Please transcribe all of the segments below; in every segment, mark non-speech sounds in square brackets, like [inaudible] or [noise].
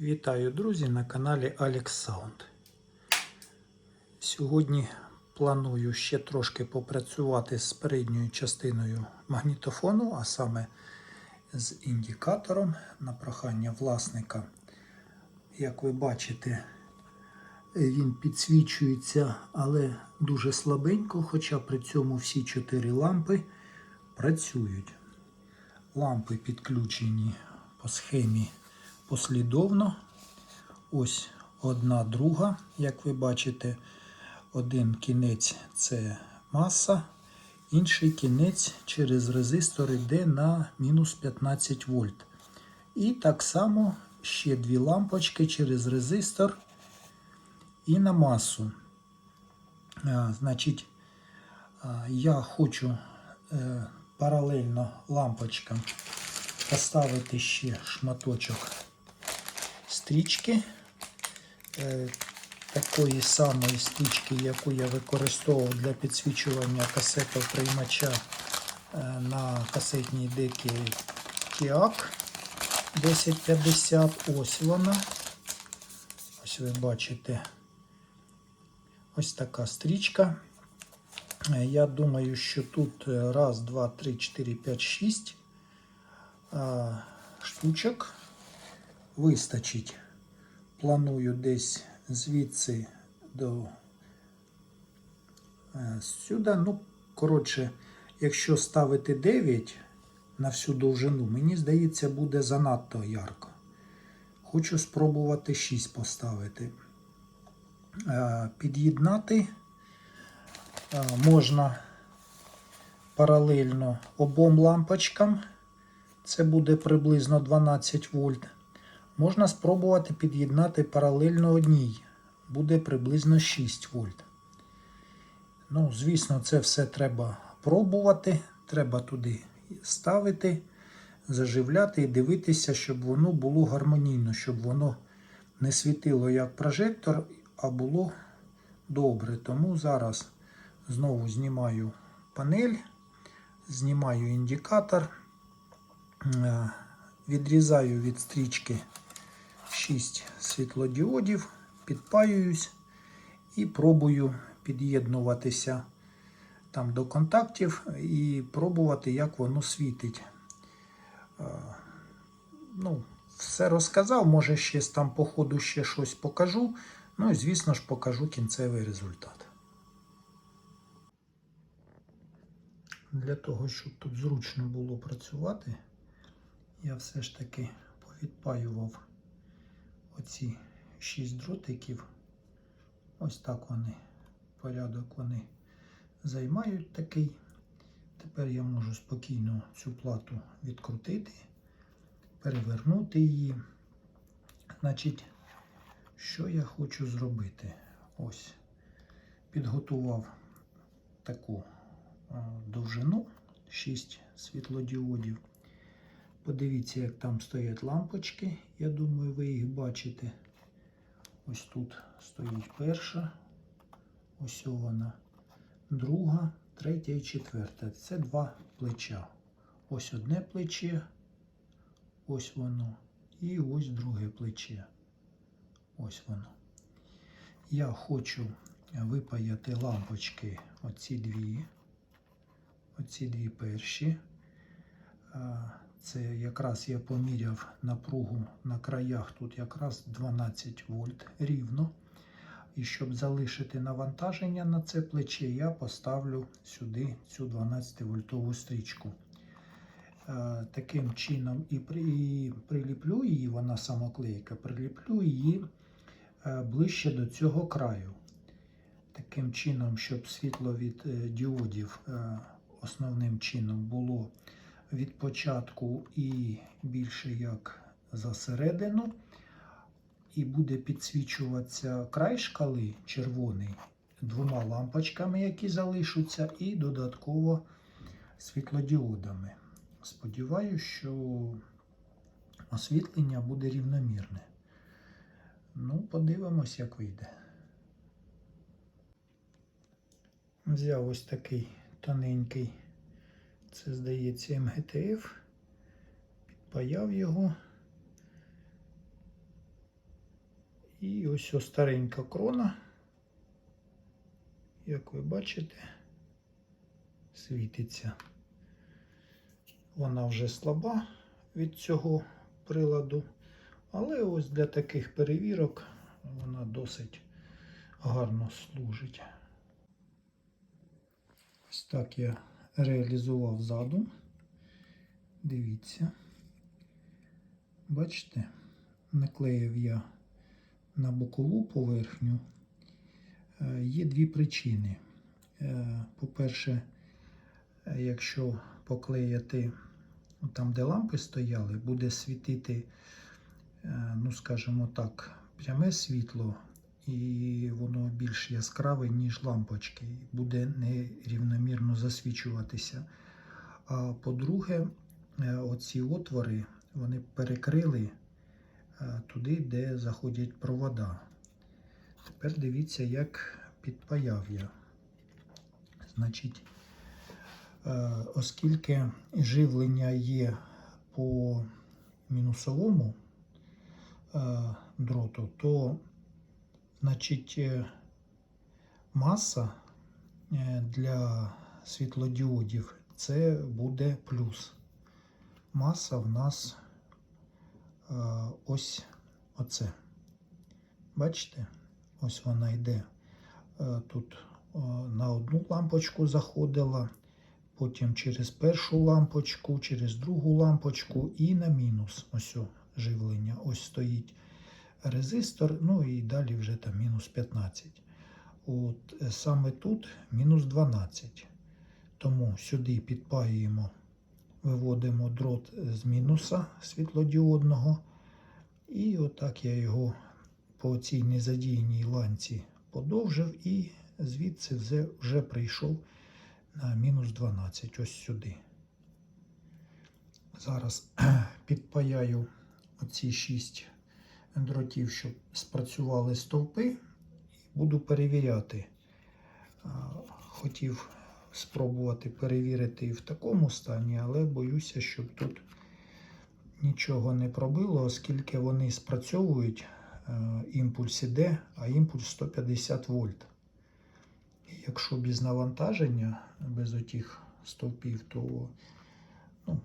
Вітаю, друзі, на каналі Alex Sound. Сьогодні планую ще трошки попрацювати з передньою частиною магнітофону, а саме з індикатором на прохання власника. Як ви бачите, він підсвічується, але дуже слабенько, хоча при цьому всі чотири лампи працюють. Лампи підключені по схемі послідовно. Ось одна друга, як ви бачите, один кінець це маса, інший кінець через резистор йде на мінус 15 вольт. І так само ще дві лампочки через резистор і на масу. А, Значить, я хочу е, паралельно лампочкам поставити ще шматочок стрічки. Е, такої самої стрічки, яку я використовував для підсвічування касетоприймача е, на касетній декі TIAC 1050. Ось вона. Ось ви бачите ось така стрічка. Е, Я думаю, що тут е, раз, два, три, чотири, п'ять, шість а, штучок вистачить. Планую десь звідси до е, сюди. Ну, коротше, якщо ставити 9 на всю довжину, мені здається, буде занадто ярко. Хочу спробувати 6 поставити. Е, Під'єднати е, можна паралельно обом лампочкам. Це буде приблизно 12 вольт. Можна спробувати під'єднати паралельно одній. Буде приблизно 6 вольт. Ну, звісно, це все треба пробувати. Треба туди ставити, заживляти і дивитися, щоб воно було гармонійно, щоб воно не світило як прожектор, а було добре. Тому зараз знову знімаю панель, знімаю індикатор. Е, Відрізаю від стрічки 6 світлодіодів, підпаююсь і пробую під'єднуватися там до контактів і пробувати, як воно світить. Е, Ну, все розказав, може ще там по ходу ще щось покажу. Ну і звісно ж покажу кінцевий результат. Для того, щоб тут зручно було працювати, я все ж таки повідпаював оці 6 дротиків. Ось так вони, порядок вони займають такий. Тепер я можу спокійно цю плату відкрутити, перевернути її. Значить, що я хочу зробити? Ось, підготував таку довжину 6 світлодіодів. Подивіться, як там стоять лампочки. Я думаю, ви їх бачите. Ось тут стоїть перша, ось вона, друга, третя і четверта. Це два плеча. Ось одне плече, ось воно. І ось друге плече. Ось воно. Я хочу випаяти лампочки, оці дві, оці дві перші. Це якраз я поміряв напругу на краях, тут якраз 12 вольт рівно. І щоб залишити навантаження на це плече, я поставлю сюди цю 12 вольтову стрічку. Е, Таким чином і приліплю її, вона самоклейка, приліплю її е, ближче до цього краю. Таким чином, щоб світло від е, діодів основним чином було від початку і більше як за середину. І буде підсвічуватися край шкали червоний двома лампочками, які залишаться, і додатково світлодіодами. Сподіваюся, що освітлення буде рівномірне. Ну, подивимось, як вийде. Взяв ось такий тоненький. Це, здається, МГТФ. Підпаяв його. І ось ось старенька крона. Як ви бачите, світиться. Вона вже слаба від цього приладу, але ось для таких перевірок вона досить гарно служить. Ось так я реалізував задум. Дивіться. Бачите, наклеїв я на бокову поверхню. Е, Є дві причини. Е, По-перше, якщо поклеїти там, де лампи стояли, буде світити, е, ну скажімо так, пряме світло, і воно більш яскраве, ніж лампочки, буде нерівномірно засвічуватися. А по-друге, е, оці отвори вони перекрили е, туди, де заходять провода. Тепер дивіться, як підпаяв я. Значить, е, оскільки живлення є по мінусовому дроту, то значить, е, маса е, для світлодіодів це буде плюс. Маса в нас е, ось оце. Бачите? Ось вона йде. Тут на одну лампочку заходила, потім через першу лампочку, через другу лампочку і на мінус. Ось живлення. Ось стоїть резистор, ну і далі вже там мінус 15. От е, саме тут мінус 12. Тому сюди підпаюємо, виводимо дрот з мінуса світлодіодного. І отак я його по цій незадійній ланці подовжив і звідси вже, вже прийшов на мінус 12 ось сюди. Зараз [clears throat] підпаяю оці 6 дротів, щоб спрацювали стовпи, буду перевіряти. Хотів спробувати перевірити і в такому стані, але боюся, щоб тут нічого не пробило, оскільки вони спрацьовують імпульс іде, а імпульс 150 вольт. Якщо без навантаження, без отих стовпів, то ну,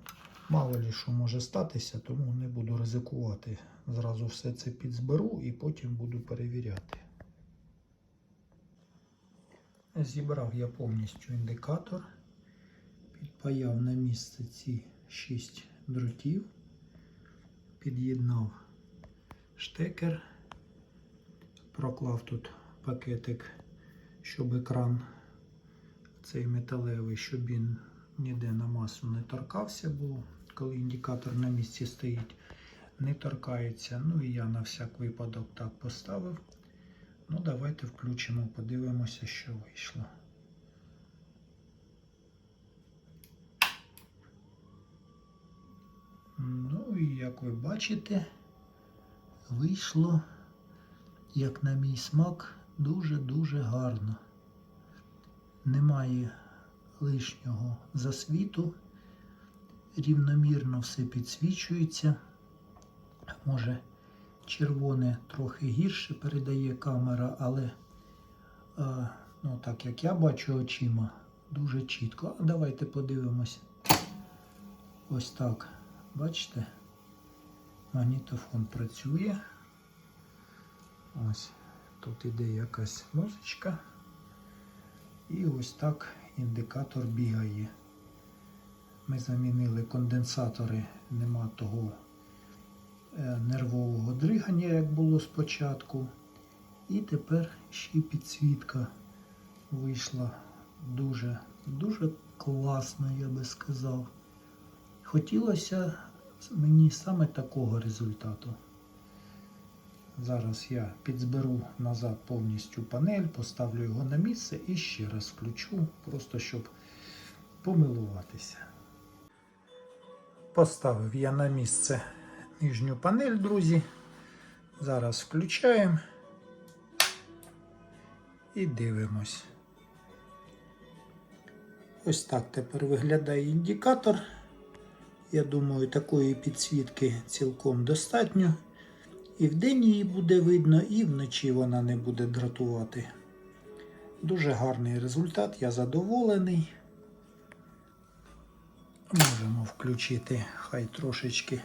мало ли що може статися, тому не буду ризикувати. Зразу все це підзберу і потім буду перевіряти. Зібрав я повністю індикатор, підпаяв на місце ці 6 дротів, під'єднав штекер, проклав тут пакетик, щоб екран цей металевий, щоб він ніде на масу не торкався, бо коли індикатор на місці стоїть, не торкається. Ну і я на всяк випадок так поставив. Ну, давайте включимо, подивимося, що вийшло. Ну і як ви бачите, вийшло, як на мій смак, дуже-дуже гарно. Немає лишнього засвіту, рівномірно все підсвічується. Може, червоне трохи гірше передає камера, але а, ну, так як я бачу очима, дуже чітко. А давайте подивимося. Ось так. Бачите? Магнітофон працює. Ось тут іде якась музичка. І ось так індикатор бігає. Ми замінили конденсатори, нема того е, нервового дригання, як було спочатку. І тепер ще й підсвітка вийшла дуже, дуже класно, я би сказав. Хотілося мені саме такого результату. Зараз я підзберу назад повністю панель, поставлю його на місце і ще раз включу, просто щоб помилуватися. Поставив я на місце нижню панель, друзі. Зараз включаємо і дивимось. Ось так тепер виглядає індикатор. Я думаю, такої підсвітки цілком достатньо. І вдень її буде видно, і вночі вона не буде дратувати. Дуже гарний результат, я задоволений. Можемо включити, хай трошечки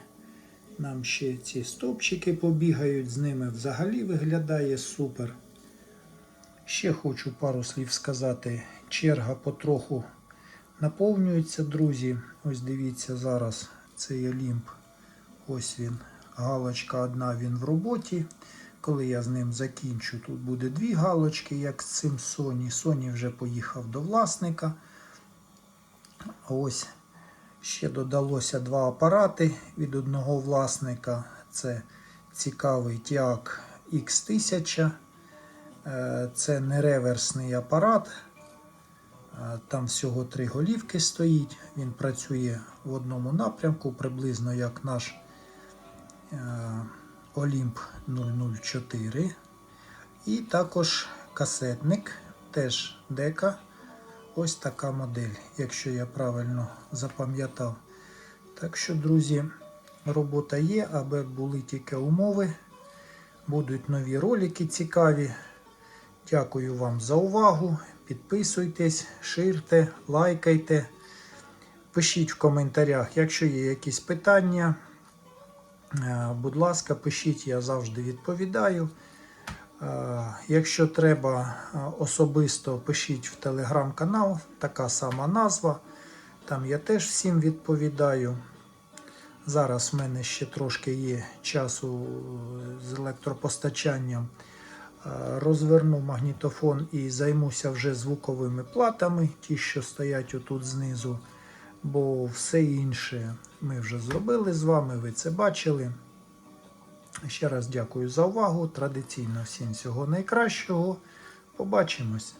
нам ще ці стопчики побігають, з ними взагалі виглядає супер. Ще хочу пару слів сказати. Черга потроху наповнюється, друзі. Ось дивіться зараз цей Олімп. Ось він. Галочка одна, він в роботі. Коли я з ним закінчу, тут буде дві галочки, як з цим Sony. Sony вже поїхав до власника. Ось ще додалося два апарати від одного власника. Це цікавий TIAC X1000. Е, Це не реверсний апарат. Е, Там всього три голівки стоїть. Він працює в одному напрямку, приблизно як наш е, Олімп 004. І також касетник, теж дека. Ось така модель, якщо я правильно запам'ятав. Так що, друзі, робота є, аби були тільки умови. Будуть нові ролики цікаві. Дякую вам за увагу. Підписуйтесь, ширте, лайкайте. Пишіть в коментарях, якщо є якісь питання. Е, Будь ласка, пишіть, я завжди відповідаю. Е, Якщо треба е, особисто, пишіть в телеграм-канал, така сама назва. Там я теж всім відповідаю. Зараз в мене ще трошки є часу з електропостачанням. Е, Розверну магнітофон і займуся вже звуковими платами, ті, що стоять отут знизу. Бо все інше ми вже зробили з вами, ви це бачили. Ще раз дякую за увагу. Традиційно всім всього найкращого. Побачимось!